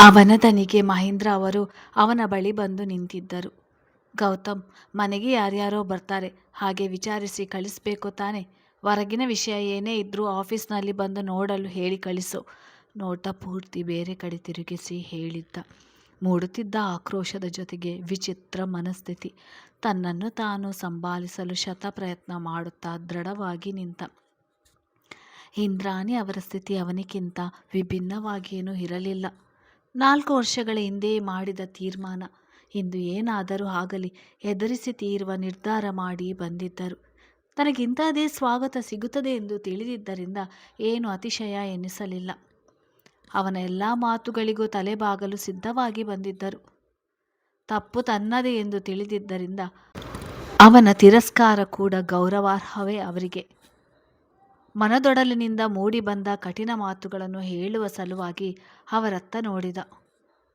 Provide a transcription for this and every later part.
ಅವನ ದನಿಗೆ ಮಹೇಂದ್ರ ಅವರು ಅವನ ಬಳಿ ಬಂದು ನಿಂತಿದ್ದರು. ಗೌತಮ್, ಮನೆಗೆ ಯಾರ್ಯಾರೋ ಬರ್ತಾರೆ, ಹಾಗೆ ವಿಚಾರಿಸಿ ಕಳಿಸ್ಬೇಕು ತಾನೆ. ಹೊರಗಿನ ವಿಷಯ ಏನೇ ಇದ್ರೂ ಆಫೀಸ್ನಲ್ಲಿ ಬಂದು ನೋಡಲು ಹೇಳಿ ಕಳಿಸು. ನೋಟ ಪೂರ್ತಿ ಬೇರೆ ಕಡೆ ತಿರುಗಿಸಿ ಹೇಳಿದ್ದ. ಮೂಡುತ್ತಿದ್ದ ಆಕ್ರೋಶದ ಜೊತೆಗೆ ವಿಚಿತ್ರ ಮನಸ್ಥಿತಿ. ತನ್ನನ್ನು ತಾನು ಸಂಭಾಲಿಸಲು ಶತ ಪ್ರಯತ್ನ ಮಾಡುತ್ತಾ ದೃಢವಾಗಿ ನಿಂತ. ಇಂದ್ರಾಣಿ ಅವರ ಸ್ಥಿತಿ ಅವನಿಗಿಂತ ವಿಭಿನ್ನವಾಗೇನೂ ಇರಲಿಲ್ಲ. ನಾಲ್ಕು ವರ್ಷಗಳ ಹಿಂದೆ ಮಾಡಿದ ತೀರ್ಮಾನ. ಇಂದು ಏನಾದರೂ ಆಗಲಿ ಎದುರಿಸಿ ತೀರುವ ನಿರ್ಧಾರ ಮಾಡಿ ಬಂದಿದ್ದರು. ತನಗಿಂತಹದೇ ಸ್ವಾಗತ ಸಿಗುತ್ತದೆ ಎಂದು ತಿಳಿದಿದ್ದರಿಂದ ಏನು ಅತಿಶಯ ಎನ್ನಿಸಲಿಲ್ಲ ಅವನ ಎಲ್ಲ ಮಾತುಗಳಿಗೂ ತಲೆಬಾಗಲು ಸಿದ್ಧವಾಗಿ ಬಂದಿದ್ದರು. ತಪ್ಪು ತನ್ನದೇ ಎಂದು ತಿಳಿದಿದ್ದರಿಂದ ಅವನ ತಿರಸ್ಕಾರ ಕೂಡ ಗೌರವಾರ್ಹವೇ ಅವರಿಗೆ. ಮನದೊಡಲಿನಿಂದ ಮೂಡಿಬಂದ ಕಠಿಣ ಮಾತುಗಳನ್ನು ಹೇಳುವ ಸಲುವಾಗಿ ಅವರತ್ತ ನೋಡಿದ.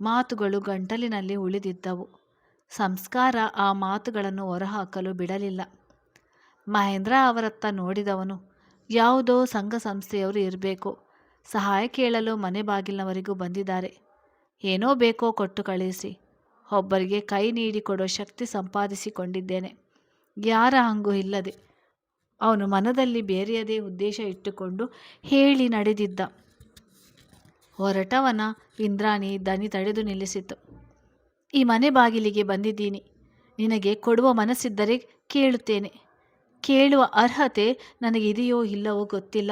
ಮಾತುಗಳು ಗಂಟಲಿನಲ್ಲಿ ಉಳಿದಿದ್ದವು. ಸಂಸ್ಕಾರ ಆ ಮಾತುಗಳನ್ನು ಹೊರಹಾಕಲು ಬಿಡಲಿಲ್ಲ. ಮಹೇಂದ್ರ ಅವರತ್ತ ನೋಡಿದವನು, ಯಾವುದೋ ಸಂಘ ಸಂಸ್ಥೆಯವರು ಇರಬೇಕು, ಸಹಾಯ ಕೇಳಲು ಮನೆ ಬಾಗಿಲಿನವರಿಗೂ ಬಂದಿದ್ದಾರೆ. ಏನೋ ಬೇಕೋ ಕೊಟ್ಟು ಕಳಿಸಿ ಒಬ್ಬರಿಗೆ ಕೈ ನೀಡಿ ಕೊಡೋ ಶಕ್ತಿ ಸಂಪಾದಿಸಿಕೊಂಡಿದ್ದೇನೆ. ಯಾರ ಹಂಗೂ ಇಲ್ಲದೆ ಅವನು ಮನದಲ್ಲಿ ಬೇರೆಯದೇ ಉದ್ದೇಶ ಇಟ್ಟುಕೊಂಡು ಹೇಳಿ ನಡೆದಿದ್ದ. ಹೊರಟವನ ಇಂದ್ರಾಣಿ ದನಿ ತಡೆದು ನಿಲ್ಲಿಸಿತು. ಈ ಮನೆ ಬಾಗಿಲಿಗೆ ಬಂದಿದ್ದೀನಿ. ನಿನಗೆ ಕೊಡುವ ಮನಸ್ಸಿದ್ದರೆ ಕೇಳುತ್ತೇನೆ. ಕೇಳುವ ಅರ್ಹತೆ ನನಗಿದೆಯೋ ಇಲ್ಲವೋ ಗೊತ್ತಿಲ್ಲ.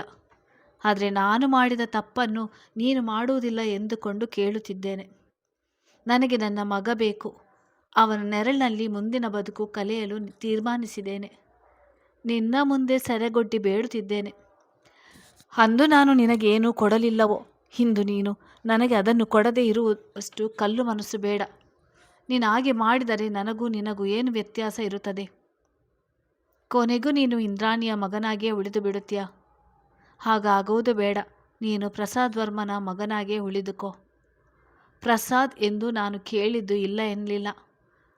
ಆದರೆ ನಾನು ಮಾಡಿದ ತಪ್ಪನ್ನು ನೀನು ಮಾಡುವುದಿಲ್ಲ ಎಂದುಕೊಂಡು ಕೇಳುತ್ತಿದ್ದೇನೆ. ನನಗೆ ನನ್ನ ಮಗ ಬೇಕು. ಅವನ ನೆರಳಿನಲ್ಲಿ ಮುಂದಿನ ಬದುಕು ಕಲಿಯಲು ತೀರ್ಮಾನಿಸಿದ್ದೇನೆ. ನಿನ್ನ ಮುಂದೆ ಸೆರೆಗೊಡ್ಡಿ ಬೇಡುತ್ತಿದ್ದೇನೆ. ಅಂದು ನಾನು ನಿನಗೇನೂ ಕೊಡಲಿಲ್ಲವೋ? ಇಂದು ನೀನು ನನಗೆ ಅದನ್ನು ಕೊಡದೇ ಇರುವಷ್ಟು ಕಲ್ಲು ಮನಸ್ಸು ಬೇಡ. ನೀನು ಹಾಗೆ ಮಾಡಿದರೆ ನನಗೂ ನಿನಗೂ ಏನು ವ್ಯತ್ಯಾಸ ಇರುತ್ತದೆ? ಕೊನೆಗೂ ನೀನು ಇಂದ್ರಾಣಿಯ ಮಗನಾಗಿಯೇ ಉಳಿದು ಬಿಡುತ್ತೀಯ? ಹಾಗಾಗುವುದು ಬೇಡ. ನೀನು ಪ್ರಸಾದ್ ವರ್ಮನ ಮಗನಾಗೇ ಉಳಿದುಕೋ. ಪ್ರಸಾದ್ ಎಂದು ನಾನು ಕೇಳಿದ್ದು ಇಲ್ಲ ಎನ್ನಲಿಲ್ಲ.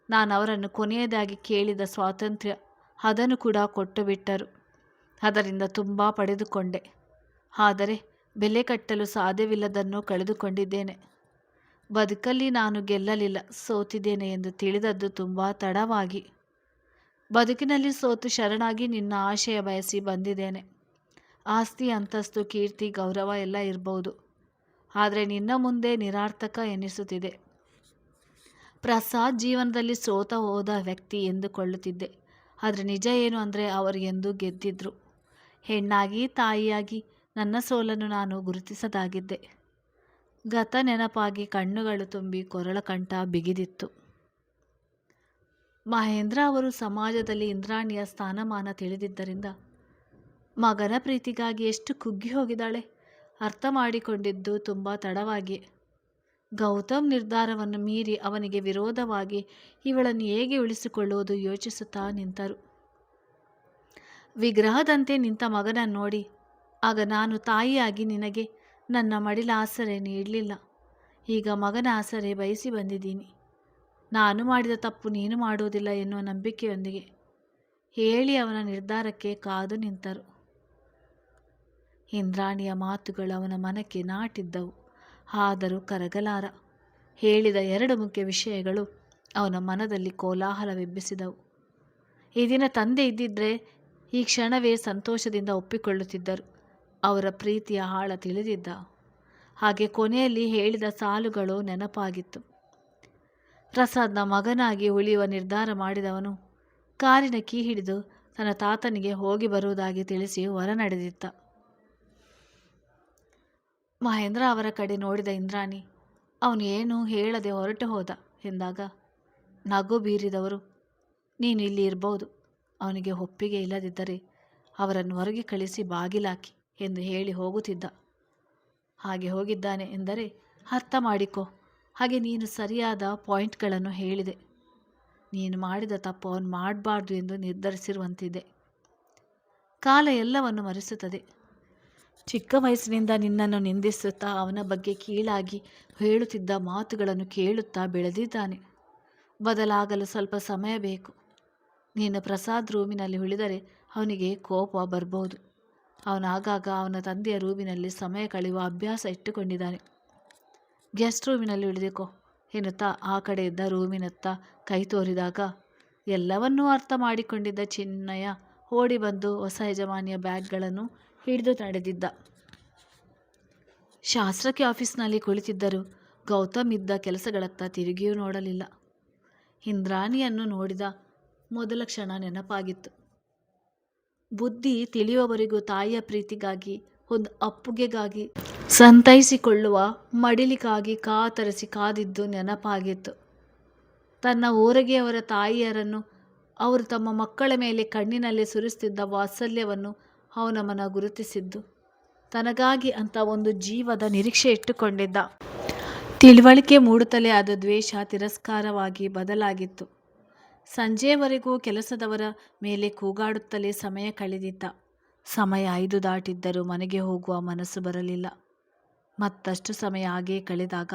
ನಾನು ಅವರನ್ನು ಕೊನೆಯದಾಗಿ ಕೇಳಿದ ಸ್ವಾತಂತ್ರ್ಯ. ಅದನ್ನು ಕೂಡ ಕೊಟ್ಟು ಬಿಟ್ಟರು. ಅದರಿಂದ ತುಂಬ ಪಡೆದುಕೊಂಡೆ. ಆದರೆ ಬೆಲೆ ಕಟ್ಟಲು ಸಾಧ್ಯವಿಲ್ಲದನ್ನು ಕಳೆದುಕೊಂಡಿದ್ದೇನೆ. ಬದುಕಲ್ಲಿ ನಾನು ಗೆಲ್ಲಲಿಲ್ಲ, ಸೋತಿದ್ದೇನೆ ಎಂದು ತಿಳಿದದ್ದು ತುಂಬ ತಡವಾಗಿ. ಬದುಕಿನಲ್ಲಿ ಸೋತು ಶರಣಾಗಿ ನಿನ್ನ ಆಶಯ ಬಯಸಿ ಬಂದಿದ್ದೇನೆ. ಆಸ್ತಿ, ಅಂತಸ್ತು, ಕೀರ್ತಿ, ಗೌರವ ಎಲ್ಲ ಇರಬಹುದು ಆದರೆ ನಿನ್ನ ಮುಂದೆ ನಿರಾರ್ಥಕ ಎನಿಸುತ್ತಿದೆ. ಪ್ರಸಾದ್ ಜೀವನದಲ್ಲಿ ಸೋತ ಹೋದ ವ್ಯಕ್ತಿ ಎಂದುಕೊಳ್ಳುತ್ತಿದ್ದೆ. ಆದರೆ ನಿಜ ಏನು ಅಂದರೆ ಅವರು ಎಂದು ಗೆದ್ದಿದ್ರು. ಹೆಣ್ಣಾಗಿ, ತಾಯಿಯಾಗಿ ನನ್ನ ಸೋಲನ್ನು ನಾನು ಗುರುತಿಸದಾಗಿದ್ದೆ. ಗತ ನೆನಪಾಗಿ ಕಣ್ಣುಗಳು ತುಂಬಿ ಕೊರಳ ಕಂಠ ಬಿಗಿದಿತ್ತು. ಮಹೇಂದ್ರ ಅವರು ಸಮಾಜದಲ್ಲಿ ಇಂದ್ರಾಣಿಯ ಸ್ಥಾನಮಾನ ತಿಳಿದಿದ್ದರಿಂದ ಮಗನ ಪ್ರೀತಿಗಾಗಿ ಎಷ್ಟು ಕುಗ್ಗಿ ಹೋಗಿದ್ದಾಳೆ. ಅರ್ಥ ಮಾಡಿಕೊಂಡಿದ್ದು ತುಂಬ ತಡವಾಗಿ. ಗೌತಮ್ ನಿರ್ಧಾರವನ್ನು ಮೀರಿ ಅವನಿಗೆ ವಿರೋಧವಾಗಿ, ಇವಳನ್ನು ಹೇಗೆ ಉಳಿಸಿಕೊಳ್ಳುವುದು? ಯೋಚಿಸುತ್ತಾ ನಿಂತರು. ವಿಗ್ರಹದಂತೆ ನಿಂತ ಮಗನನ್ನು ನೋಡಿ. ಆಗ ನಾನು ತಾಯಿಯಾಗಿ ನಿನಗೆ ನನ್ನ ಮಡಿಲ ಆಸರೆ ನೀಡಲಿಲ್ಲ. ಈಗ ಮಗನ ಆಸರೆ ಬಯಸಿ ಬಂದಿದ್ದೀನಿ. ನಾನು ಮಾಡಿದ ತಪ್ಪು ನೀನು ಮಾಡುವುದಿಲ್ಲ ಎನ್ನುವ ನಂಬಿಕೆಯೊಂದಿಗೆ. ಹೇಳಿ ಅವನ ನಿರ್ಧಾರಕ್ಕೆ ಕಾದು ನಿಂತರು. ಇಂದ್ರಾಣಿಯ ಮಾತುಗಳು ಅವನ ಮನಕ್ಕೆ ನಾಟಿದ್ದವು. ಆದರೂ ಕರಗಲಾರ. ಹೇಳಿದ ಎರಡು ಮುಖ್ಯ ವಿಷಯಗಳು ಅವನ ಮನದಲ್ಲಿ ಕೋಲಾಹಲವೆಬ್ಬಿಸಿದವು. ಈ ದಿನ ತಂದೆ ಇದ್ದಿದ್ರೆ ಈ ಕ್ಷಣವೇ ಸಂತೋಷದಿಂದ ಒಪ್ಪಿಕೊಳ್ಳುತ್ತಿದ್ದರು. ಅವರ ಪ್ರೀತಿಯ ಆಳ ತಿಳಿದಿದ್ದ. ಹಾಗೆ ಕೊನೆಯಲ್ಲಿ ಹೇಳಿದ ಸಾಲುಗಳು ನೆನಪಾಗಿತ್ತು. ಪ್ರಸಾದ್ನ ಮಗನಾಗಿ ಉಳಿಯುವ ನಿರ್ಧಾರ ಮಾಡಿದವನು ಕಾರಿನ ಕೀ ಹಿಡಿದು ತನ್ನ ತಾತನಿಗೆ ಹೋಗಿ ಬರುವುದಾಗಿ ತಿಳಿಸಿ ಹೊರ ನಡೆದಿದ್ದ. ಮಹೇಂದ್ರ ಅವರ ಕಡೆ ನೋಡಿದ ಇಂದ್ರಾಣಿ, ಅವನು ಏನು ಹೇಳದೆ ಹೊರಟು ಹೋದ? ಎಂದಾಗ, ನಗು ಬೀರಿದವರು. ನೀನು ಇಲ್ಲಿ ಇರ್ಬೋದು. ಅವನಿಗೆ ಒಪ್ಪಿಗೆ ಇಲ್ಲದಿದ್ದರೆ ಅವರನ್ನು ಹೊರಗೆ ಕಳಿಸಿ ಬಾಗಿಲಾಕಿ ಎಂದು ಹೇಳಿ ಹೋಗುತ್ತಿದ್ದ. ಹಾಗೆ ಹೋಗಿದ್ದಾನೆ ಎಂದರೆ ಅರ್ಥ ಮಾಡಿಕೊ. ಹಾಗೆ ನೀನು ಸರಿಯಾದ ಪಾಯಿಂಟ್ಗಳನ್ನು ಹೇಳಿದೆ. ನೀನು ಮಾಡಿದ ತಪ್ಪು ಅವನು ಮಾಡಬಾರ್ದು ಎಂದು ನಿರ್ಧರಿಸಿರುವಂತಿದೆ. ಕಾಲ ಎಲ್ಲವನ್ನು ಮರೆಸುತ್ತದೆ. ಚಿಕ್ಕ ವಯಸ್ಸಿನಿಂದ ನಿನ್ನನ್ನು ನಿಂದಿಸುತ್ತಾ ಅವನ ಬಗ್ಗೆ ಕೀಳಾಗಿ ಹೇಳುತ್ತಿದ್ದ ಮಾತುಗಳನ್ನು ಕೇಳುತ್ತಾ ಬೆಳೆದಿದ್ದಾನೆ. ಬದಲಾಗಲು ಸ್ವಲ್ಪ ಸಮಯ ಬೇಕು. ನೀನು ಪ್ರಸಾದ್ ರೂಮಿನಲ್ಲಿ ಉಳಿದರೆ ಅವನಿಗೆ ಕೋಪ ಬರ್ಬೋದು. ಅವನಾಗಾಗ ಅವನ ತಂದೆಯ ರೂಮಿನಲ್ಲಿ ಸಮಯ ಕಳೆಯುವ ಅಭ್ಯಾಸ ಇಟ್ಟುಕೊಂಡಿದ್ದಾನೆ. ಗೆಸ್ಟ್ ರೂಮಿನಲ್ಲಿ ಉಳಿದುಕೋ ಎನ್ನುತ್ತಾ ಆ ಕಡೆ ಇದ್ದ ರೂಮಿನತ್ತ ಕೈ ತೋರಿದಾಗ ಎಲ್ಲವನ್ನೂ ಅರ್ಥ ಮಾಡಿಕೊಂಡಿದ್ದ ಚಿನ್ನಯ್ಯ ಓಡಿ ಬಂದು ಹೊಸ ಯಜಮಾನಿಯ ಬ್ಯಾಗ್ಗಳನ್ನು ಹಿಡಿದು ನಡೆದಿದ್ದ. ಶಾಸ್ತ್ರಕ್ಕೆ ಆಫೀಸ್ನಲ್ಲಿ ಕುಳಿತಿದ್ದರು ಗೌತಮ್ ಇದ್ದ ಕೆಲಸಗಳತ್ತ ತಿರುಗಿಯೂ ನೋಡಲಿಲ್ಲ. ಇಂದ್ರಾಣಿಯನ್ನು ನೋಡಿದ ಮೊದಲ ಕ್ಷಣ ನೆನಪಾಗಿತ್ತು. ಬುದ್ಧಿ ತಿಳಿಯುವವರಿಗೂ ತಾಯಿಯ ಪ್ರೀತಿಗಾಗಿ, ಒಂದು ಅಪ್ಪುಗೆಗಾಗಿ ಸಂತೈಸಿಕೊಳ್ಳುವ ಮಡಿಲಿಗಾಗಿ ಕಾತರಿಸಿ ಕಾದಿದ್ದು ನೆನಪಾಗಿತ್ತು. ತನ್ನ ಊರಗೆಯವರ ತಾಯಿಯರನ್ನು ಅವರು ತಮ್ಮ ಮಕ್ಕಳ ಮೇಲೆ ಕಣ್ಣಿನಲ್ಲಿ ಸುರಿಸುತ್ತಿದ್ದ ವಾತ್ಸಲ್ಯವನ್ನು ಅವನ ಮನ ಗುರುತಿಸಿದ್ದು. ತನಗಾಗಿ ಅಂತ ಒಂದು ಜೀವದ ನಿರೀಕ್ಷೆ ಇಟ್ಟುಕೊಂಡಿದ್ದ. ತಿಳುವಳಿಕೆ ಮೂಡುತ್ತಲೇ ಅದು ದ್ವೇಷ ತಿರಸ್ಕಾರವಾಗಿ ಬದಲಾಗಿತ್ತು. ಸಂಜೆವರೆಗೂ ಕೆಲಸದವರ ಮೇಲೆ ಕೂಗಾಡುತ್ತಲೇ ಸಮಯ ಕಳೆದಿದ್ದ. ಸಮಯ ಐದು ದಾಟಿದ್ದರೂ ಮನೆಗೆ ಹೋಗುವ ಮನಸ್ಸು ಬರಲಿಲ್ಲ. ಮತ್ತಷ್ಟು ಸಮಯ ಹಾಗೇ ಕಳೆದಾಗ,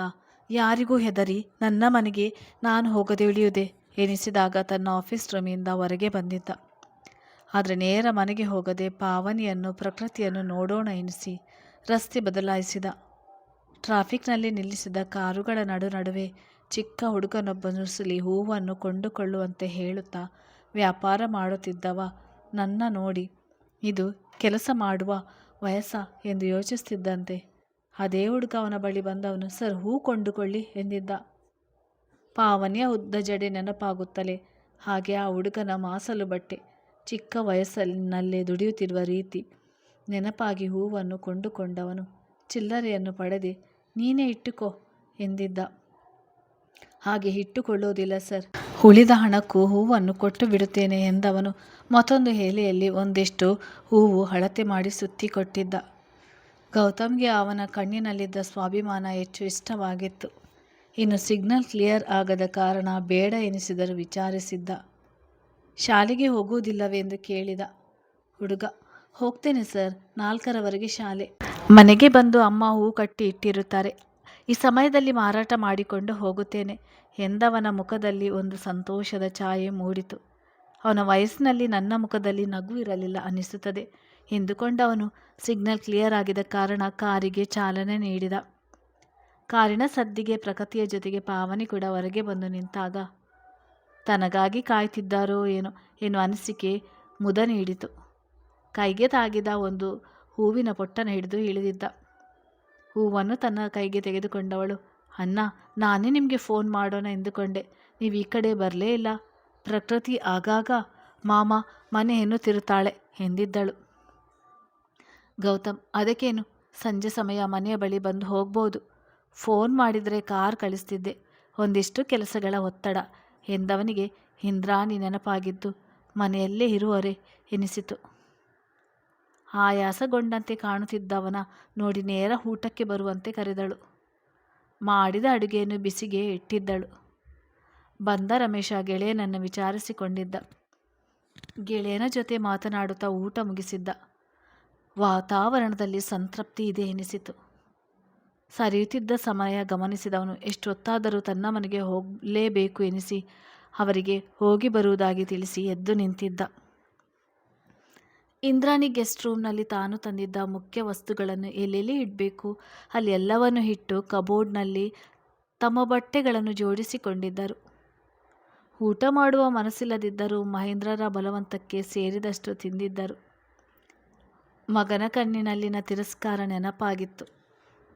ಯಾರಿಗೂ ಹೆದರಿ, ನನ್ನ ಮನೆಗೆ ನಾನು ಹೋಗದೆ ಉಳಿಯುವುದೇ ಎನಿಸಿದಾಗ ತನ್ನ ಆಫೀಸ್ ರೂಮಿಂದ ಹೊರಗೆ ಬಂದಿದ್ದ. ಆದರೆ ನೇರ ಮನೆಗೆ ಹೋಗದೆ ಪಾವನಿಯನ್ನು, ಪ್ರಕೃತಿಯನ್ನು ನೋಡೋಣ ಎನಿಸಿ ರಸ್ತೆ ಬದಲಾಯಿಸಿದ. ಟ್ರಾಫಿಕ್ನಲ್ಲಿ ನಿಲ್ಲಿಸಿದ ಕಾರುಗಳ ನಡು ನಡುವೆ ಚಿಕ್ಕ ಹುಡುಗನೊಬ್ಬನು ಸುಲಿ ಹೂವನ್ನು ಕೊಂಡುಕೊಳ್ಳುವಂತೆ ಹೇಳುತ್ತಾ, ವ್ಯಾಪಾರ ಮಾಡುತ್ತಿದ್ದವ, ನನ್ನ ನೋಡಿ, ಇದು ಕೆಲಸ ಮಾಡುವ ವಯಸ್ಸ ಎಂದು ಯೋಚಿಸುತ್ತಿದ್ದಂತೆ ಅದೇ ಹುಡುಗ ಅವನ ಬಳಿ ಬಂದವನು, ಸರ್, ಹೂ ಕೊಂಡುಕೊಳ್ಳಿ ಎಂದಿದ್ದ. ಪಾವನಿಯ ಉದ್ದ ಜಡೆ ನೆನಪಾಗುತ್ತಲೇ, ಹಾಗೆ ಆ ಹುಡುಗನ ಮಾಸಲು ಬಟ್ಟೆ ಚಿಕ್ಕ ವಯಸ್ಸಿನಲ್ಲೇ ದುಡಿಯುತ್ತಿರುವ ರೀತಿ ನೆನಪಾಗಿ ಹೂವನ್ನು ಕೊಂಡುಕೊಂಡವನು ಚಿಲ್ಲರೆಯನ್ನು ಪಡೆದೆ, ನೀನೇ ಇಟ್ಟುಕೋ ಎಂದಿದ್ದ. ಹಾಗೆ ಇಟ್ಟುಕೊಳ್ಳುವುದಿಲ್ಲ ಸರ್. ಉಳಿದ ಹಣಕ್ಕೂ ಹೂವನ್ನು ಕೊಟ್ಟು ಬಿಡುತ್ತೇನೆ ಎಂದವನು ಮತ್ತೊಂದು ಎಲೆಯಲ್ಲಿ ಒಂದಿಷ್ಟು ಹೂವು ಅಳತೆ ಮಾಡಿ ಸುತ್ತಿ ಕೊಟ್ಟಿದ್ದ. ಗೌತಮ್ಗೆ ಅವನ ಕಣ್ಣಿನಲ್ಲಿದ್ದ ಸ್ವಾಭಿಮಾನ ಹೆಚ್ಚು ಇಷ್ಟವಾಗಿತ್ತು. ಇನ್ನು ಸಿಗ್ನಲ್ ಕ್ಲಿಯರ್ ಆಗದ ಕಾರಣ ಬೇಡ ಎನಿಸಿದರೂ ವಿಚಾರಿಸಿದ್ದ. ಶಾಲೆಗೆ ಹೋಗುವುದಿಲ್ಲವೆಂದು ಕೇಳಿದ ಹುಡುಗ. ಹೋಗ್ತೇನೆ ಸರ್, ನಾಲ್ಕರವರೆಗೆ ಶಾಲೆ. ಮನೆಗೆ ಬಂದು ಅಮ್ಮ ಹೂ ಕಟ್ಟಿ ಇಟ್ಟಿರುತ್ತಾರೆ. ಈ ಸಮಯದಲ್ಲಿ ಮಾರಾಟ ಮಾಡಿಕೊಂಡು ಹೋಗುತ್ತೇನೆ ಎಂದವನ ಮುಖದಲ್ಲಿ ಒಂದು ಸಂತೋಷದ ಛಾಯೆ ಮೂಡಿತು. ಅವನ ವಯಸ್ಸಿನಲ್ಲಿ ನನ್ನ ಮುಖದಲ್ಲಿ ನಗು ಇರಲಿಲ್ಲ ಅನಿಸುತ್ತದೆ ಎಂದುಕೊಂಡವನು ಸಿಗ್ನಲ್ ಕ್ಲಿಯರ್ ಆಗಿದ ಕಾರಣ ಕಾರಿಗೆ ಚಾಲನೆ ನೀಡಿದ. ಕಾರಿನ ಸದ್ದಿಗೆ ಪ್ರಕೃತಿಯ ಜೊತೆಗೆ ಪಾವನಿ ಕೂಡ ಹೊರಗೆ ಬಂದು ನಿಂತಾಗ ತನಗಾಗಿ ಕಾಯ್ತಿದ್ದಾರೋ ಏನೋ ಎನ್ನುವ ಅನಿಸಿಕೆ ಮುದ ನೀಡಿತು. ಕೈಗೆ ತಾಗಿದ ಒಂದು ಹೂವಿನ ಪೊಟ್ಟನ ಹಿಡಿದು ಇಳಿದಿದ್ದ. ಹೂವನ್ನು ತನ್ನ ಕೈಗೆ ತೆಗೆದುಕೊಂಡವಳು, ಅಣ್ಣ, ನಾನೇ ನಿಮಗೆ ಫೋನ್ ಮಾಡೋಣ ಎಂದುಕೊಂಡೆ. ನೀವು ಈ ಕಡೆ ಬರಲೇ ಇಲ್ಲ. ಪ್ರಕೃತಿ ಆಗಾಗ ಮಾಮ ಮನೆ ತಿರುತ್ತಾಳೆ ಎಂದಿದ್ದಳು. ಗೌತಮ್, ಅದಕ್ಕೇನು? ಸಂಜೆ ಸಮಯ ಮನೆಯ ಬಳಿ ಬಂದು ಹೋಗ್ಬೋದು. ಫೋನ್ ಮಾಡಿದರೆ ಕಾರ್ ಕಳಿಸ್ತಿದ್ದೆ. ಒಂದಿಷ್ಟು ಕೆಲಸಗಳ ಒತ್ತಡ. ಎಂದವನಿಗೆ ಇಂದ್ರಾಣಿ ನೆನಪಾಗಿದ್ದು ಮನೆಯಲ್ಲೇ ಇರುವರೆ ಎನಿಸಿತು. ಆಯಾಸಗೊಂಡಂತೆ ಕಾಣುತ್ತಿದ್ದವನ ನೋಡಿ ನೇರ ಊಟಕ್ಕೆ ಬರುವಂತೆ ಕರೆದಳು. ಮಾಡಿದ ಅಡುಗೆಯನ್ನು ಬಿಸಿಗೆ ಇಟ್ಟಿದ್ದಳು. ಬಂದ ರಮೇಶ ಗೆಳೆಯನನ್ನು ವಿಚಾರಿಸಿಕೊಂಡಿದ್ದ. ಗೆಳೆಯನ ಜೊತೆ ಮಾತನಾಡುತ್ತಾ ಊಟ ಮುಗಿಸಿದ್ದ. ವಾತಾವರಣದಲ್ಲಿ ಸಂತೃಪ್ತಿ ಇದೆ ಎನಿಸಿತು. ಸರಿಯುತ್ತಿದ್ದ ಸಮಯ ಗಮನಿಸಿದವನು ಎಷ್ಟೊತ್ತಾದರೂ ತನ್ನ ಮನೆಗೆ ಹೋಗಲೇಬೇಕು ಎನಿಸಿ, ಅವರಿಗೆ ಹೋಗಿ ಬರುವುದಾಗಿ ತಿಳಿಸಿ ಎದ್ದು ನಿಂತಿದ್ದ. ಇಂದ್ರಾಣಿ ಗೆಸ್ಟ್ ರೂಮ್ನಲ್ಲಿ ತಾನು ತಂದಿದ್ದ ಮುಖ್ಯ ವಸ್ತುಗಳನ್ನು ಎಲ್ಲೆಲ್ಲಿ ಇಡಬೇಕು, ಅಲ್ಲಿ ಎಲ್ಲವನ್ನು ಇಟ್ಟು ಕಬೋರ್ಡ್ನಲ್ಲಿ ತಮ್ಮ ಬಟ್ಟೆಗಳನ್ನು ಜೋಡಿಸಿಕೊಂಡಿದ್ದರು. ಊಟ ಮಾಡುವ ಮನಸ್ಸಿಲ್ಲದಿದ್ದರೂ ಮಹೇಂದ್ರರ ಬಲವಂತಕ್ಕೆ ಸೇರಿದಷ್ಟು ತಿಂದಿದ್ದರು. ಮಗನ ಕಣ್ಣಿನಲ್ಲಿನ ತಿರಸ್ಕಾರ ನೆನಪಾಗಿತ್ತು.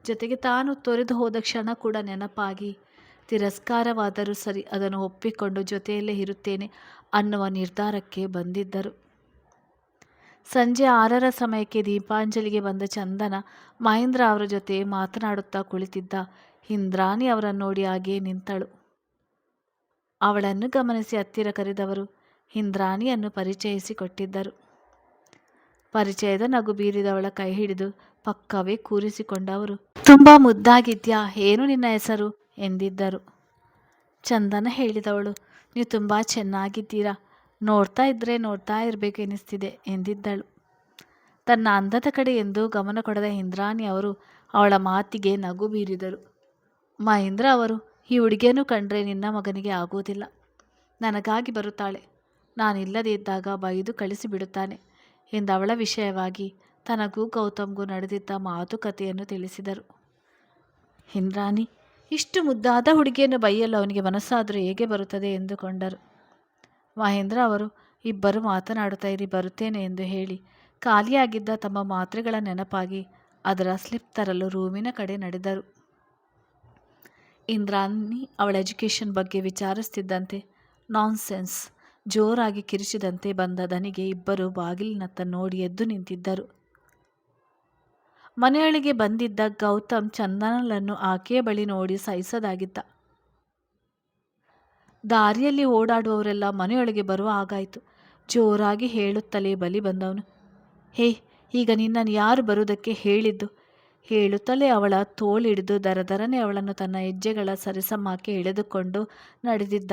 ಜೊತೆಗೆ ತಾನು ತೊರೆದು ಹೋದ ಕ್ಷಣ ಕೂಡ ನೆನಪಾಗಿ, ತಿರಸ್ಕಾರವಾದರೂ ಸರಿ ಅದನ್ನು ಒಪ್ಪಿಕೊಂಡು ಜೊತೆಯಲ್ಲೇ ಇರುತ್ತೇನೆ ಅನ್ನುವ ನಿರ್ಧಾರಕ್ಕೆ ಬಂದಿದ್ದರು. ಸಂಜೆ ಆರರ ಸಮಯಕ್ಕೆ ದೀಪಾಂಜಲಿಗೆ ಬಂದ ಚಂದನ ಮಹೇಂದ್ರ ಅವರ ಜೊತೆ ಮಾತನಾಡುತ್ತಾ ಕುಳಿತಿದ್ದ ಇಂದ್ರಾಣಿ ಅವರನ್ನು ನೋಡಿ ಹಾಗೇ ನಿಂತಳು. ಅವಳನ್ನು ಗಮನಿಸಿ ಹತ್ತಿರ ಕರೆದವರು ಇಂದ್ರಾಣಿಯನ್ನು ಪರಿಚಯಿಸಿಕೊಟ್ಟಿದ್ದರು. ಪರಿಚಯದ ನಗು ಬೀರಿದವಳ ಕೈ ಹಿಡಿದು ಪಕ್ಕವೇ ಕೂರಿಸಿಕೊಂಡವರು. ತುಂಬ ಮುದ್ದಾಗಿದ್ಯಾ? ಏನು ನಿನ್ನ ಹೆಸರು? ಎಂದಿದ್ದರು. ಚಂದನ ಹೇಳಿದವಳು, ನೀವು ತುಂಬ ಚೆನ್ನಾಗಿದ್ದೀರಾ. ನೋಡ್ತಾ ಇದ್ದರೆ ನೋಡ್ತಾ ಇರಬೇಕು ಎನಿಸ್ತಿದೆ ಎಂದಿದ್ದಳು. ತನ್ನ ಅಂದದ ಕಡೆ ಎಂದು ಗಮನ ಕೊಡದ ಇಂದ್ರಾಣಿ ಅವರು ಅವಳ ಮಾತಿಗೆ ನಗು ಬೀರಿದರು. ಮಹೇಂದ್ರ ಅವರು, ಈ ಹುಡುಗಿಯನ್ನು ಕಂಡ್ರೆ ನಿನ್ನ ಮಗನಿಗೆ ಆಗುವುದಿಲ್ಲ ನನಗಾಗಿ ಬರುತ್ತಾಳೆ. ನಾನಿಲ್ಲದೇ ಇದ್ದಾಗ ಬೈದು ಕಳಿಸಿಬಿಡುತ್ತಾನೆ ಎಂದವಳ ವಿಷಯವಾಗಿ ತನಗೂ ಗೌತಮ್ಗೂ ನಡೆದಿದ್ದ ಮಾತುಕತೆಯನ್ನು ತಿಳಿಸಿದರು. ಇಂದ್ರಾಣಿ ಇಷ್ಟು ಮುದ್ದಾದ ಹುಡುಗಿಯನ್ನು ಬೈಯಲು ಅವನಿಗೆ ಮನಸ್ಸಾದರೂ ಹೇಗೆ ಬರುತ್ತದೆ? ಎಂದುಕೊಂಡರು. ಮಹೇಂದ್ರ ಅವರು, ಇಬ್ಬರು ಮಾತನಾಡುತ್ತಾ ಇರಿ, ಬರುತ್ತೇನೆ ಎಂದು ಹೇಳಿ. ಖಾಲಿಯಾಗಿದ್ದ ತಮ್ಮ ಮಾತ್ರೆಗಳ ನೆನಪಾಗಿ ಅದರ ಸ್ಲಿಪ್ ತರಲು ರೂಮಿನ ಕಡೆ ನಡೆದರು. ಇಂದ್ರಾನಿ ಅವಳ ಎಜುಕೇಷನ್ ಬಗ್ಗೆ ವಿಚಾರಿಸ್ತಿದ್ದಂತೆ, ನಾನ್ಸೆನ್ಸ್, ಜೋರಾಗಿ ಕಿರಿಚಿದಂತೆ ಬಂದ ದನಿಗೆ ಇಬ್ಬರು ಬಾಗಿಲಿನತ್ತ ನೋಡಿ ಎದ್ದು ನಿಂತಿದ್ದರು. ಮನೆಯೊಳಗೆ ಬಂದಿದ್ದ ಗೌತಮ್ ಚಂದನಲನ್ನು ಆಕೆಯ ಬಳಿ ನೋಡಿ ಸಹಿಸದಾಗಿದ್ದ. ದಾರಿಯಲ್ಲಿ ಓಡಾಡುವವರೆಲ್ಲ ಮನೆಯೊಳಗೆ ಬರುವ ಹಾಗಾಯಿತು. ಜೋರಾಗಿ ಹೇಳುತ್ತಲೇ ಬಲಿ ಬಂದವನು. ಹೇ, ಈಗ ನಿನ್ನನ್ನು ಯಾರು ಬರುವುದಕ್ಕೆ ಹೇಳಿದ್ದು? ಹೇಳುತ್ತಲೇ ಅವಳ ತೋಳಿಡಿದು ದರದರನೆ ಅವಳನ್ನು ತನ್ನ ಹೆಜ್ಜೆಗಳ ಸರಿಸಮಕ್ಕೆ ಎಳೆದುಕೊಂಡು ನಡೆದಿದ್ದ.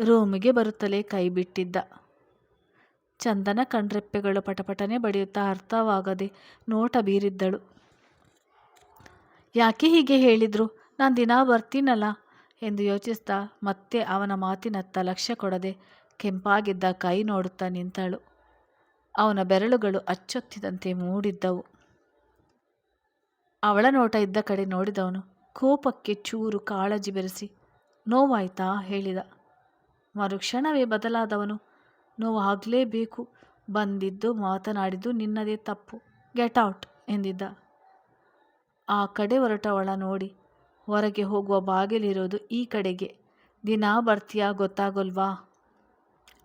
ರೂಮಿಗೆ ಬರುತ್ತಲೇ ಕೈ ಬಿಟ್ಟಿದ್ದ. ಚಂದನ ಕಣ್ರೆಪ್ಪೆಗಳು ಪಟಪಟನೆ ಬಡಿಯುತ್ತಾ ಅರ್ಥವಾಗದೆ ನೋಟ ಬೀರಿದ್ದಳು. ಯಾಕೆ ಹೀಗೆ ಹೇಳಿದ್ರು? ನಾನು ದಿನಾ ಬರ್ತೀನಲ್ಲ ಎಂದು ಯೋಚಿಸ್ತಾ ಮತ್ತೆ ಅವನ ಮಾತಿನತ್ತ ಲಕ್ಷ್ಯ ಕೊಡದೆ ಕೆಂಪಾಗಿದ್ದ ಕೈ ನೋಡುತ್ತಾ ನಿಂತಳು. ಅವನ ಬೆರಳುಗಳು ಅಚ್ಚೊತ್ತಿದಂತೆ ಮೂಡಿದ್ದವು. ಅವಳ ನೋಟ ಇದ್ದ ಕಡೆ ನೋಡಿದವನು ಕೋಪಕ್ಕೆ ಚೂರು ಕಾಳಜಿ ಬೆರೆಸಿ, ನೋವಾಯ್ತಾ? ಹೇಳಿದ. ಮರುಕ್ಷಣವೇ ಬದಲಾದವನು. ನೋವಾಗಲೇಬೇಕು. ಬಂದಿದ್ದು, ಮಾತನಾಡಿದ್ದು ನಿನ್ನದೇ ತಪ್ಪು. ಗೆಟ್ ಔಟ್ ಎಂದಿದ್ದ. ಆ ಕಡೆ ಹೊರಟವಳ ನೋಡಿ. ಹೊರಗೆ ಹೋಗುವ ಬಾಗಿಲಿರೋದು ಈ ಕಡೆಗೆ. ದಿನ ಬರ್ತೀಯಾ ಗೊತ್ತಾಗೋಲ್ವಾ?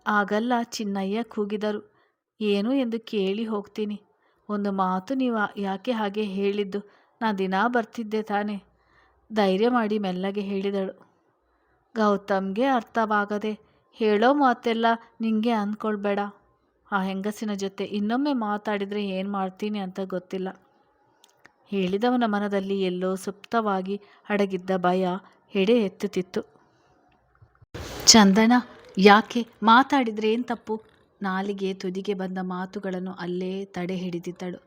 ಆಗಲ್ಲ ಚಿನ್ನಯ್ಯ ಕೂಗಿದರು. ಏನು ಎಂದು ಕೇಳಿ ಹೋಗ್ತೀನಿ. ಒಂದು ಮಾತು ನೀವು ಯಾಕೆ ಹಾಗೆ ಹೇಳಿದ್ದು? ನಾನು ದಿನ ಬರ್ತಿದ್ದೆ ತಾನೆ. ಧೈರ್ಯ ಮಾಡಿ ಮೆಲ್ಲಗೆ ಹೇಳಿದಳು. ಗೌತಮ್ಗೆ ಅರ್ಥವಾಗದೆ ಹೇಳೋ ಮಾತೆಲ್ಲ ನಿಂಗೆ ಅಂದ್ಕೊಳ್ಬೇಡ. ಆ ಹೆಂಗಸಿನ ಜೊತೆ ಇನ್ನೊಮ್ಮೆ ಮಾತಾಡಿದರೆ ಏನು ಮಾಡ್ತೀನಿ ಅಂತ ಗೊತ್ತಿಲ್ಲ. ಹೇಳಿದವನ ಮನದಲ್ಲಿ ಎಲ್ಲೋ ಸುಪ್ತವಾಗಿ ಅಡಗಿದ್ದ ಭಯ ಎಡೆ ಎತ್ತುತ್ತಿತ್ತು. ಚಂದನ, ಯಾಕೆ ಮಾತಾಡಿದರೆ ಏನು ತಪ್ಪು? ನಾಲಿಗೆ ತುದಿಗೆ ಬಂದ ಮಾತುಗಳನ್ನು ಅಲ್ಲೇ ತಡೆ ಹಿಡಿದಿದ್ದಳು.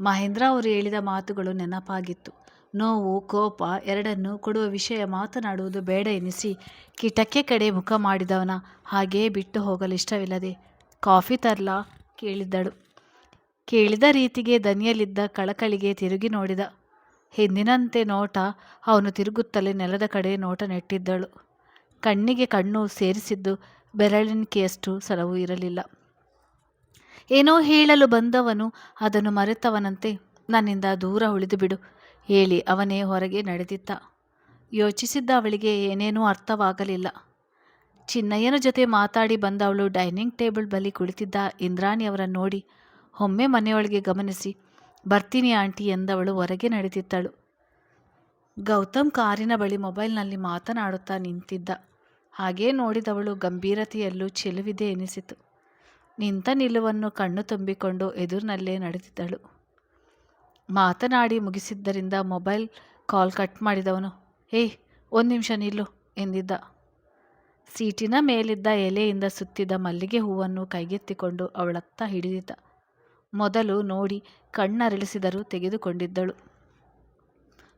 ಮಹೇಂದ್ರ ಅವರು ಹೇಳಿದ ಮಾತುಗಳು ನೆನಪಾಗಿತ್ತು. ನೋವು, ಕೋಪ ಎರಡನ್ನೂ ಕೊಡುವ ವಿಷಯ ಮಾತನಾಡುವುದು ಬೇಡ ಎನಿಸಿ ಕಿಟಕ್ಕೆ ಕಡೆ ಮುಖ ಮಾಡಿದವನ ಹಾಗೆಯೇ ಬಿಟ್ಟು ಹೋಗಲು ಇಷ್ಟವಿಲ್ಲದೆ ಕಾಫಿ ತರ್ಲ ಕೇಳಿದ್ದಳು. ಕೇಳಿದ ರೀತಿಗೆ ದನಿಯಲ್ಲಿದ್ದ ಕಳಕಳಿಗೆ ತಿರುಗಿ ನೋಡಿದ. ಹಿಂದಿನಂತೆ ನೋಟ ಅವನು ತಿರುಗುತ್ತಲೇ ನೆಲದ ಕಡೆ ನೋಟ ನೆಟ್ಟಿದ್ದಳು. ಕಣ್ಣಿಗೆ ಕಣ್ಣು ಸೇರಿಸಿದ್ದು ಬೆರಳಿನಿಕೆಯಷ್ಟು ಸಲವು ಇರಲಿಲ್ಲ. ಏನೋ ಹೇಳಲು ಬಂದವನು ಅದನ್ನು ಮರೆತವನಂತೆ ನನ್ನಿಂದ ದೂರ ಉಳಿದು ಬಿಡು ಹೇಳಿ ಅವನೇ ಹೊರಗೆ ನಡೆದಿದ್ದ. ಯೋಚಿಸಿದ್ದ ಅವಳಿಗೆ ಏನೇನೂ ಅರ್ಥವಾಗಲಿಲ್ಲ. ಚಿನ್ನಯ್ಯನ ಜೊತೆ ಮಾತಾಡಿ ಬಂದವಳು ಡೈನಿಂಗ್ ಟೇಬಲ್ ಬಳಿ ಕುಳಿತಿದ್ದ ಇಂದ್ರಾಣಿ ಅವರನ್ನು ನೋಡಿ ಒಮ್ಮೆ ಮನೆಯೊಳಗೆ ಗಮನಿಸಿ, ಬರ್ತೀನಿ ಆಂಟಿ ಎಂದವಳು ಹೊರಗೆ ನಡೆದಿದ್ದಳು. ಗೌತಮ್ ಕಾರಿನ ಬಳಿ ಮೊಬೈಲ್ನಲ್ಲಿ ಮಾತನಾಡುತ್ತಾ ನಿಂತಿದ್ದ. ಹಾಗೇ ನೋಡಿದವಳು ಗಂಭೀರತೆಯಲ್ಲೂ ಚೆಲುವಿದೆ ಎನಿಸಿತು. ನಿಂತ ನಿಲುವನ್ನು ಕಣ್ಣು ತುಂಬಿಕೊಂಡು ಎದುರಿನಲ್ಲೇ ನಡೆದಿದ್ದಳು. ಮಾತನಾಡಿ ಮುಗಿಸಿದ್ದರಿಂದ ಮೊಬೈಲ್ ಕಾಲ್ ಕಟ್ ಮಾಡಿದವನು ಏಯ್ ಒಂದು ನಿಮಿಷ ನಿಲ್ಲು, ಎಂದಿದ್ದ. ಸೀಟಿನ ಮೇಲಿದ್ದ ಎಲೆಯಿಂದ ಸುತ್ತಿದ ಮಲ್ಲಿಗೆ ಹೂವನ್ನು ಕೈಗೆತ್ತಿಕೊಂಡು ಅವಳತ್ತ ಹಿಡಿದಿದ್ದ. ಮೊದಲು ನೋಡಿ ಕಣ್ಣರಳಿಸಿದರೂ ತೆಗೆದುಕೊಂಡಿದ್ದಳು.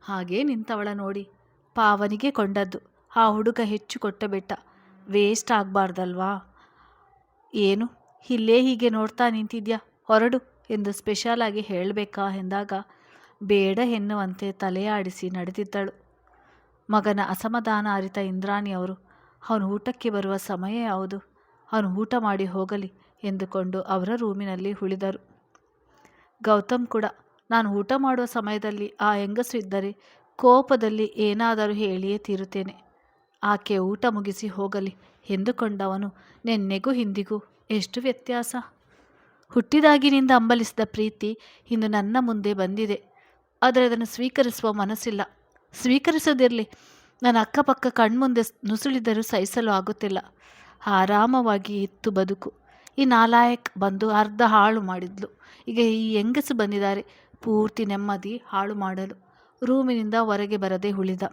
ಹಾಗೇ ನಿಂತವಳ ನೋಡಿ, ಪಾವನಿಗೆ ಕೊಂಡದ್ದು, ಆ ಹುಡುಗ ಹೆಚ್ಚು ಕೊಟ್ಟ ಬೆಟ್ಟ, ವೇಸ್ಟ್ ಆಗಬಾರ್ದಲ್ವಾ? ಏನು, ಇಲ್ಲೇ ಹೀಗೆ ನೋಡ್ತಾ ನಿಂತಿದ್ಯಾ? ಹೊರಡು. ಎಂದು ಸ್ಪೆಷಲಾಗಿ ಹೇಳಬೇಕಾ ಎಂದಾಗ, ಬೇಡ ಎನ್ನುವಂತೆ ತಲೆಯಾಡಿಸಿ ನಡೆದಿದ್ದಳು. ಮಗನ ಅಸಮಾಧಾನ ಅರಿತ ಇಂದ್ರಾಣಿಯವರು ಅವನು ಊಟಕ್ಕೆ ಬರುವ ಸಮಯ ಯಾವುದು? ಅವನು ಊಟ ಮಾಡಿ ಹೋಗಲಿ ಎಂದುಕೊಂಡು ಅವರ ರೂಮಿನಲ್ಲಿ ಉಳಿದರು. ಗೌತಮ್ ಕೂಡ, ನಾನು ಊಟ ಮಾಡುವ ಸಮಯದಲ್ಲಿ ಆ ಹೆಂಗಸು ಇದ್ದರೆ ಕೋಪದಲ್ಲಿ ಏನಾದರೂ ಹೇಳಿಯೇ ತೀರುತ್ತೇನೆ. ಆಕೆ ಊಟ ಮುಗಿಸಿ ಹೋಗಲಿ ಎಂದುಕೊಂಡವನು, ನೆನ್ನೆಗೂ ಹಿಂದಿಗೂ ಎಷ್ಟು ವ್ಯತ್ಯಾಸ? ಹುಟ್ಟಿದಾಗಿನಿಂದ ಅಂಬಲಿಸಿದ ಪ್ರೀತಿ ಇಂದು ನನ್ನ ಮುಂದೆ ಬಂದಿದೆ. ಆದರೆ ಅದನ್ನು ಸ್ವೀಕರಿಸುವ ಮನಸ್ಸಿಲ್ಲ. ಸ್ವೀಕರಿಸೋದಿರಲಿ, ನನ್ನ ಅಕ್ಕಪಕ್ಕ ಕಣ್ಮುಂದೆ ನುಸುಳಿದರೂ ಸಹಿಸಲು ಆಗುತ್ತಿಲ್ಲ. ಆರಾಮವಾಗಿ ಇತ್ತು ಬದುಕು. ಈ ನಾಲಾಯಕ್ ಬಂದು ಅರ್ಧ ಹಾಳು ಮಾಡಿದ್ಲು. ಈಗ ಈ ಹೆಂಗಸು ಬಂದಿದ್ದಾರೆ? ಪೂರ್ತಿ ನೆಮ್ಮದಿ ಹಾಳು ಮಾಡಲು. ರೂಮಿನಿಂದ ಹೊರಗೆ ಬರದೆ ಉಳಿದ.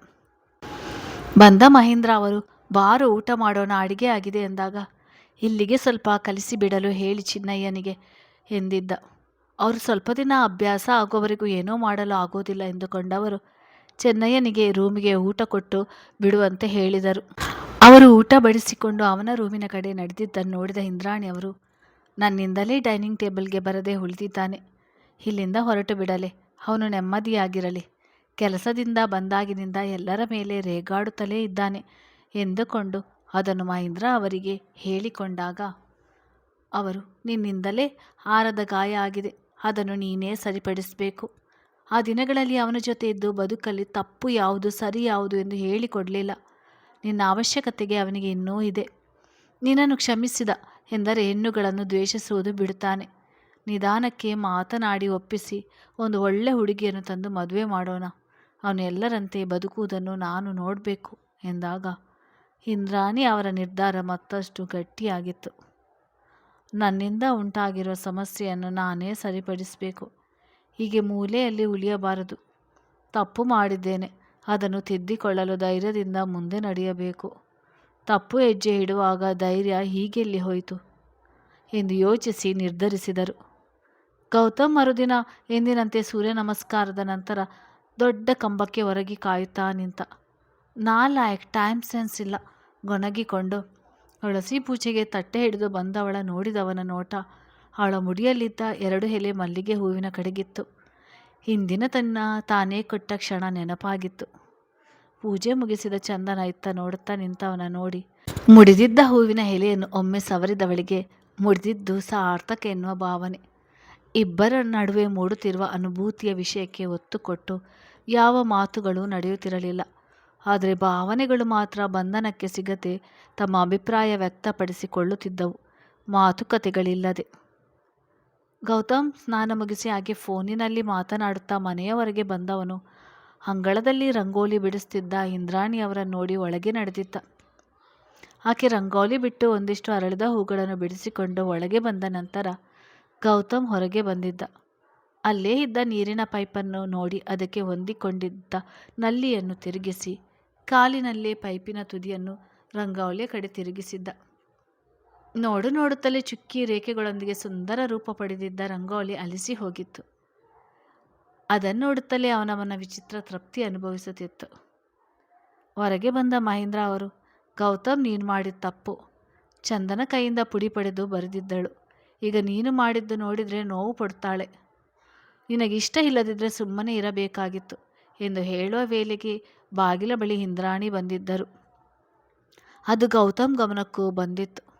ಬಂದ ಮಹೇಂದ್ರ ಅವರು, ಬಾರು ಊಟ ಮಾಡೋಣ, ಅಡಿಗೆ ಆಗಿದೆ ಎಂದಾಗ ಇಲ್ಲಿಗೆ ಸ್ವಲ್ಪ ಕಲಿಸಿಬಿಡಲು ಹೇಳಿ ಚಿನ್ನಯ್ಯನಿಗೆ ಎಂದಿದ್ದ. ಅವರು ಸ್ವಲ್ಪ ದಿನ ಅಭ್ಯಾಸ ಆಗೋವರೆಗೂ ಏನೂ ಮಾಡಲು ಆಗೋದಿಲ್ಲ ಎಂದುಕೊಂಡವರು ಚೆನ್ನಯ್ಯನಿಗೆ ರೂಮಿಗೆ ಊಟ ಕೊಟ್ಟು ಬಿಡುವಂತೆ ಹೇಳಿದರು. ಅವರು ಊಟ ಬಡಿಸಿಕೊಂಡು ಅವನ ರೂಮಿನ ಕಡೆ ನಡೆದಿದ್ದನ್ನು ನೋಡಿದ ಇಂದ್ರಾಣಿ ಅವರು, ನನ್ನಿಂದಲೇ ಡೈನಿಂಗ್ ಟೇಬಲ್ಗೆ ಬರದೆ ಉಳಿದಿದ್ದಾನೆ. ಇಲ್ಲಿಂದ ಹೊರಟು ಬಿಡಲೆ, ಅವನು ನೆಮ್ಮದಿಯಾಗಿರಲಿ. ಕೆಲಸದಿಂದ ಬಂದಾಗಿನಿಂದ ಎಲ್ಲರ ಮೇಲೆ ರೇಗಾಡುತ್ತಲೇ ಇದ್ದಾನೆ ಎಂದುಕೊಂಡು ಅದನ್ನು ಮಹೇಂದ್ರ ಅವರಿಗೆ ಹೇಳಿಕೊಂಡಾಗ, ಅವರು ನಿನ್ನಿಂದಲೇ ಆರದ ಗಾಯ ಆಗಿದೆ. ಅದನ್ನು ನೀನೇ ಸರಿಪಡಿಸಬೇಕು. ಆ ದಿನಗಳಲ್ಲಿ ಅವನ ಜೊತೆ ಇದ್ದು ಬದುಕಲ್ಲಿ ತಪ್ಪು ಯಾವುದು ಸರಿ ಯಾವುದು ಎಂದು ಹೇಳಿಕೊಡಲಿಲ್ಲ. ನಿನ್ನ ಅವಶ್ಯಕತೆಗೆ ಅವನಿಗೆ ಇನ್ನೂ ಇದೆ. ನಿನ್ನನ್ನು ಕ್ಷಮಿಸಿದ ಎಂದರೆ ಹೆಣ್ಣುಗಳನ್ನು ದ್ವೇಷಿಸುವುದು ಬಿಡುತ್ತಾನೆ. ನಿಧಾನಕ್ಕೆ ಮಾತನಾಡಿ ಒಪ್ಪಿಸಿ. ಒಂದು ಒಳ್ಳೆ ಹುಡುಗಿಯನ್ನು ತಂದು ಮದುವೆ ಮಾಡೋಣ. ಅವನೆಲ್ಲರಂತೆ ಬದುಕುವುದನ್ನು ನಾನು ನೋಡಬೇಕು ಎಂದಾಗ ಇಂದ್ರಾಣಿ ಅವರ ನಿರ್ಧಾರ ಮತ್ತಷ್ಟು ಗಟ್ಟಿಯಾಗಿತ್ತು. ನನ್ನಿಂದ ಉಂಟಾಗಿರುವ ಸಮಸ್ಯೆಯನ್ನು ನಾನೇ ಸರಿಪಡಿಸಬೇಕು. ಹೀಗೆ ಮೂಲೆಯಲ್ಲಿ ಉಳಿಯಬಾರದು. ತಪ್ಪು ಮಾಡಿದ್ದೇನೆ. ಅದನ್ನು ತಿದ್ದಿಕೊಳ್ಳಲು ಧೈರ್ಯದಿಂದ ಮುಂದೆ ನಡೆಯಬೇಕು. ತಪ್ಪು ಹೆಜ್ಜೆ ಇಡುವಾಗ ಧೈರ್ಯ ಹೀಗೆಲ್ಲಿ ಹೋಯಿತು? ಎಂದು ಯೋಚಿಸಿ ನಿರ್ಧರಿಸಿದರು. ಗೌತಮ್ ಮರುದಿನ ಎಂದಿನಂತೆ ಸೂರ್ಯ ನಮಸ್ಕಾರದ ನಂತರ ದೊಡ್ಡ ಕಂಬಕ್ಕೆ ಹೊರಗೆ ಕಾಯುತ್ತಾ ನಿಂತ. ನಾಲಾಯಕ್ ಟೈಮ್ ಸೆನ್ಸ್ ಇಲ್ಲ. ಗೊಣಗಿಕೊಂಡು ತುಳಸಿ ಪೂಜೆಗೆ ತಟ್ಟೆ ಹಿಡಿದು ಬಂದವಳ ನೋಡಿದವನ ನೋಟ. ಅವಳ ಮುಡಿಯಲ್ಲಿದ್ದ ಎರಡು ಎಲೆ ಮಲ್ಲಿಗೆ ಹೂವಿನ ಕಡೆಗಿತ್ತು. ಹಿಂದಿನ ತನ್ನ ತಾನೇ ಕೊಟ್ಟ ಕ್ಷಣ ನೆನಪಾಗಿತ್ತು. ಪೂಜೆ ಮುಗಿಸಿದ ಚಂದನ ಇತ್ತ ನೋಡುತ್ತಾ ನಿಂತವನ ನೋಡಿ. ಮುಡಿದಿದ್ದ ಹೂವಿನ ಎಲೆಯನ್ನು ಒಮ್ಮೆ ಸವರಿದವಳಿಗೆ, ಮುಡಿದಿದ್ದು ಸಾರ್ಥಕ ಎನ್ನುವ ಭಾವನೆ. ಇಬ್ಬರ ನಡುವೆ ಮೂಡುತ್ತಿರುವ ಅನುಭೂತಿಯ ವಿಷಯಕ್ಕೆ ಒತ್ತು ಕೊಟ್ಟು ಯಾವ ಮಾತುಗಳು ನಡೆಯುತ್ತಿರಲಿಲ್ಲ. ಆದರೆ ಭಾವನೆಗಳು ಮಾತ್ರ ಬಂಧನಕ್ಕೆ ಸಿಗದೆ ತಮ್ಮ ಅಭಿಪ್ರಾಯ ವ್ಯಕ್ತಪಡಿಸಿಕೊಳ್ಳುತ್ತಿದ್ದವು. ಮಾತುಕತೆಗಳಿಲ್ಲದೆ. ಗೌತಮ್ ಸ್ನಾನ ಮುಗಿಸಿ ಹಾಗೆ ಫೋನಿನಲ್ಲಿ ಮಾತನಾಡುತ್ತಾ ಮನೆಯವರೆಗೆ ಬಂದವನು. ಅಂಗಳದಲ್ಲಿ ರಂಗೋಲಿ ಬಿಡಿಸ್ತಿದ್ದ ಇಂದ್ರಾಣಿಯವರ ನೋಡಿ ಒಳಗೆ ನಡೆದಿದ್ದ. ಆಕೆ ರಂಗೋಲಿ ಬಿಟ್ಟು ಒಂದಿಷ್ಟು ಅರಳಿದ ಹೂಗಳನ್ನು ಬಿಡಿಸಿಕೊಂಡು ಒಳಗೆ ಬಂದ ನಂತರ ಗೌತಮ್ ಹೊರಗೆ ಬಂದಿದ್ದ. ಅಲ್ಲೇ ಇದ್ದ ನೀರಿನ ಪೈಪನ್ನು ನೋಡಿ ಅದಕ್ಕೆ ಹೊಂದಿಕೊಂಡಿದ್ದ ನಲ್ಲಿಯನ್ನು ತಿರುಗಿಸಿ ಕಾಲಿನಲ್ಲೇ ಪೈಪಿನ ತುದಿಯನ್ನು ರಂಗಾವಳಿಯ ಕಡೆ ತಿರುಗಿಸಿದ್ದ. ನೋಡು ನೋಡುತ್ತಲೇ ಚುಕ್ಕಿ ರೇಖೆಗಳೊಂದಿಗೆ ಸುಂದರ ರೂಪ ಪಡೆದಿದ್ದ ರಂಗೋಲಿ ಅಲಿಸಿ ಹೋಗಿತ್ತು. ಅದನ್ನು ನೋಡುತ್ತಲೇ ಅವನವನ ವಿಚಿತ್ರ ತೃಪ್ತಿ ಅನುಭವಿಸುತ್ತಿತ್ತು. ಹೊರಗೆ ಬಂದ ಮಹೇಂದ್ರ ಅವರು, ಗೌತಮ್, ನೀನು ಮಾಡಿದ ತಪ್ಪು. ಚಂದನ ಕೈಯಿಂದ ಪುಡಿ ಪಡೆದು ಬರೆದಿದ್ದಳು. ಈಗ ನೀನು ಮಾಡಿದ್ದು ನೋಡಿದರೆ ನೋವು ಪಡ್ತಾಳೆ. ನಿನಗಿಷ್ಟ ಇಲ್ಲದಿದ್ದರೆ ಸುಮ್ಮನೆ ಇರಬೇಕಾಗಿತ್ತು ಎಂದು ಹೇಳುವ ವೇಳೆಗೆ ಬಾಗಿಲ ಬಳಿ ಇಂದ್ರಾಣಿ ಬಂದಿದ್ದರು. ಅದು ಗೌತಮ್ ಗಮನಕ್ಕೂ ಬಂದಿತ್ತು.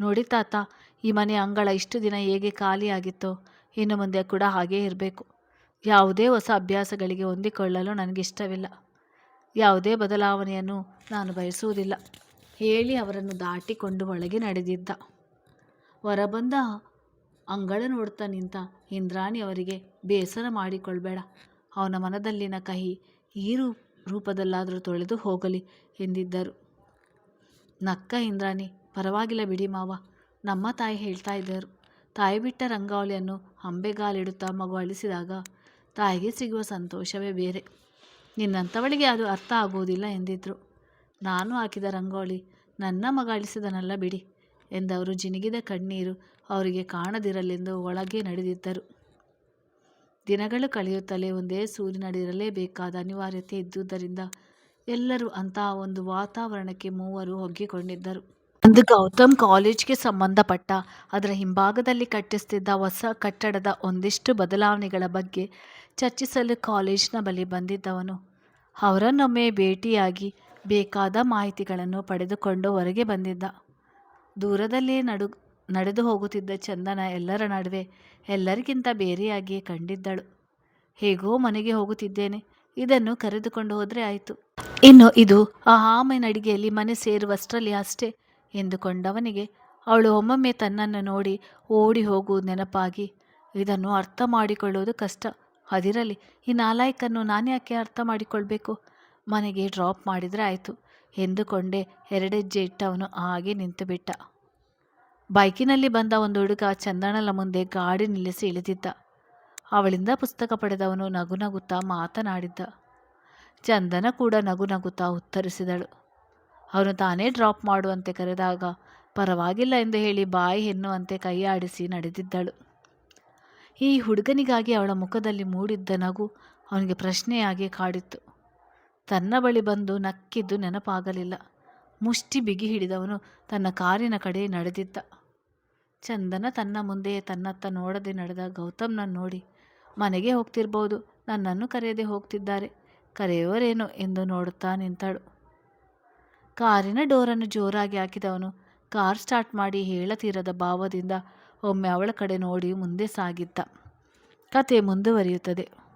ನೋಡಿ ತಾತ, ಈ ಮನೆ ಅಂಗಳ ಇಷ್ಟು ದಿನ ಹೇಗೆ ಖಾಲಿಯಾಗಿತ್ತೋ, ಇನ್ನು ಮುಂದೆ ಕೂಡ ಹಾಗೇ ಇರಬೇಕು. ಯಾವುದೇ ಹೊಸ ಅಭ್ಯಾಸಗಳಿಗೆ ಹೊಂದಿಕೊಳ್ಳಲು ನನಗಿಷ್ಟವಿಲ್ಲ. ಯಾವುದೇ ಬದಲಾವಣೆಯನ್ನು ನಾನು ಬಯಸುವುದಿಲ್ಲ. ಹೇಳಿ ಅವರನ್ನು ದಾಟಿಕೊಂಡು ಒಳಗೆ ನಡೆದಿದ್ದ. ಹೊರಬಂದ ಅಂಗಳ ನೋಡ್ತಾ ನಿಂತ ಇಂದ್ರಾಣಿ ಅವರಿಗೆ, ಬೇಸರ ಮಾಡಿಕೊಳ್ಬೇಡ. ಅವನ ಮನದಲ್ಲಿನ ಕಹಿ, ಈ ರೂ ರೂಪದಲ್ಲಾದರೂ ತೊಳೆದು ಹೋಗಲಿ ಎಂದಿದ್ದರು. ನಕ್ಕ ಇಂದ್ರಾಣಿ, ಪರವಾಗಿಲ್ಲ ಬಿಡಿ ಮಾವ, ನಮ್ಮ ತಾಯಿ ಹೇಳ್ತಾ ಇದ್ದರು. ತಾಯಿ ಬಿಟ್ಟ ರಂಗಾವಳಿಯನ್ನು ಅಂಬೆಗಾಲಿಡುತ್ತಾ ಮಗು ಅಳಿಸಿದಾಗ ತಾಯಿಗೆ ಸಿಗುವ ಸಂತೋಷವೇ ಬೇರೆ. ನಿನ್ನಂಥವಳಿಗೆ ಅದು ಅರ್ಥ ಆಗುವುದಿಲ್ಲ ಎಂದಿದ್ರು. ನಾನು ಹಾಕಿದ ರಂಗೋಲಿ ನನ್ನ ಮಗ ಅಳಿಸಿದನಲ್ಲ ಬಿಡಿ ಎಂದವರು ಜಿನಿಗಿದ ಕಣ್ಣೀರು ಅವರಿಗೆ ಕಾಣದಿರಲೆಂದು ಒಳಗೆ ನಡೆದಿದ್ದರು. ದಿನಗಳು ಕಳೆಯುತ್ತಲೇ ಒಂದೇ ಸೂರಿನಡಿರಲೇಬೇಕಾದ ಅನಿವಾರ್ಯತೆ ಇದ್ದುದರಿಂದ ಎಲ್ಲರೂ ಅಂತಹ ಒಂದು ವಾತಾವರಣಕ್ಕೆ ಮೂವರು ಒಗ್ಗಿಕೊಂಡಿದ್ದರು. ಅಂದು ಗೌತಮ್ ಕಾಲೇಜ್ಗೆ ಸಂಬಂಧಪಟ್ಟ ಅದರ ಹಿಂಭಾಗದಲ್ಲಿ ಕಟ್ಟಿಸ್ತಿದ್ದ ಹೊಸ ಕಟ್ಟಡದ ಒಂದಿಷ್ಟು ಬದಲಾವಣೆಗಳ ಬಗ್ಗೆ ಚರ್ಚಿಸಲು ಕಾಲೇಜ್ನ ಬಳಿ ಬಂದಿದ್ದವನು. ಅವರನ್ನೊಮ್ಮೆ ಭೇಟಿಯಾಗಿ ಬೇಕಾದ ಮಾಹಿತಿಗಳನ್ನು ಪಡೆದುಕೊಂಡು ಹೊರಗೆ ಬಂದಿದ್ದ. ದೂರದಲ್ಲೇ ನಡು ನಡೆದು ಹೋಗುತ್ತಿದ್ದ ಚಂದನ ಎಲ್ಲರ ನಡುವೆ ಎಲ್ಲರಿಗಿಂತ ಬೇರೆಯಾಗಿಯೇ ಕಂಡಿದ್ದಳು. ಹೇಗೋ ಮನೆಗೆ ಹೋಗುತ್ತಿದ್ದೇನೆ. ಇದನ್ನು ಕರೆದುಕೊಂಡು ಹೋದರೆ ಆಯಿತು. ಇನ್ನು ಇದು ಆ ಆಮೆ ಅಡಿಗೆಯಲ್ಲಿ ಮನೆ ಸೇರುವಷ್ಟರಲ್ಲಿ ಅಷ್ಟೇ ಎಂದುಕೊಂಡವನಿಗೆ ಅವಳು ಒಮ್ಮೊಮ್ಮೆ ತನ್ನನ್ನು ನೋಡಿ ಓಡಿ ಹೋಗು ನೆನಪಾಗಿ, ಇದನ್ನು ಅರ್ಥ ಮಾಡಿಕೊಳ್ಳುವುದು ಕಷ್ಟ. ಅದಿರಲಿ, ಈ ನಾಲಾಯಕನ್ನು ನಾನ್ಯಾಕೆ ಅರ್ಥ ಮಾಡಿಕೊಳ್ಬೇಕು? ಮನೆಗೆ ಡ್ರಾಪ್ ಮಾಡಿದರೆ ಆಯಿತು. ಎಂದುಕೊಂಡೇ ಎರಡೆಜ್ಜೆ ಇಟ್ಟವನು ಹಾಗೆ ನಿಂತುಬಿಟ್ಟ. ಬೈಕಿನಲ್ಲಿ ಬಂದ ಒಂದು ಹುಡುಗ ಚಂದನಲ ಮುಂದೆ ಗಾಡಿ ನಿಲ್ಲಿಸಿ ಇಳಿದಿದ್ದ. ಅವಳಿಂದ ಪುಸ್ತಕ ಪಡೆದವನು ನಗು ನಗುತ್ತಾ ಮಾತನಾಡಿದ್ದ. ಚಂದನ ಕೂಡ ನಗು ನಗುತ್ತಾ ಉತ್ತರಿಸಿದಳು. ಅವನು ತಾನೇ ಡ್ರಾಪ್ ಮಾಡುವಂತೆ ಕರೆದಾಗ, ಪರವಾಗಿಲ್ಲ ಎಂದು ಹೇಳಿ ಬಾಯಿ ಎನ್ನುವಂತೆ ಕೈಯಾಡಿಸಿ ನಡೆದಿದ್ದಳು. ಈ ಹುಡುಗನಿಗಾಗಿ ಅವಳ ಮುಖದಲ್ಲಿ ಮೂಡಿದ್ದ ನಗು ಅವನಿಗೆ ಪ್ರಶ್ನೆಯಾಗಿ ಕಾಡಿತ್ತು. ತನ್ನ ಬಳಿ ಬಂದು ನಕ್ಕಿದ್ದು ನೆನಪಾಗಲಿಲ್ಲ. ಮುಷ್ಟಿ ಬಿಗಿ ಹಿಡಿದವನು ತನ್ನ ಕಾರಿನ ಕಡೆ ನಡೆದಿದ್ದ. ಚಂದನ ತನ್ನ ಮುಂದೆಯೇ ತನ್ನತ್ತ ನೋಡದೆ ನಡೆದ ಗೌತಮ್ನ ನೋಡಿ, ಮನೆಗೆ ಹೋಗ್ತಿರ್ಬೋದು, ನನ್ನನ್ನು ಕರೆಯದೆ ಹೋಗ್ತಿದ್ದಾರೆ ಕರೆಯೋರೇನು ಎಂದು ನೋಡುತ್ತಾ ನಿಂತಳು. ಕಾರಿನ ಡೋರನ್ನು ಜೋರಾಗಿ ಹಾಕಿದವನು, ಕಾರ್ ಸ್ಟಾರ್ಟ್ ಮಾಡಿ ಹೇಳತೀರದ ಭಾವದಿಂದ ಒಮ್ಮೆ ಅವಳ ಕಡೆ ನೋಡಿ ಮುಂದೆ ಸಾಗಿದ್ದ. ಕತೆ ಮುಂದುವರಿಯುತ್ತದೆ.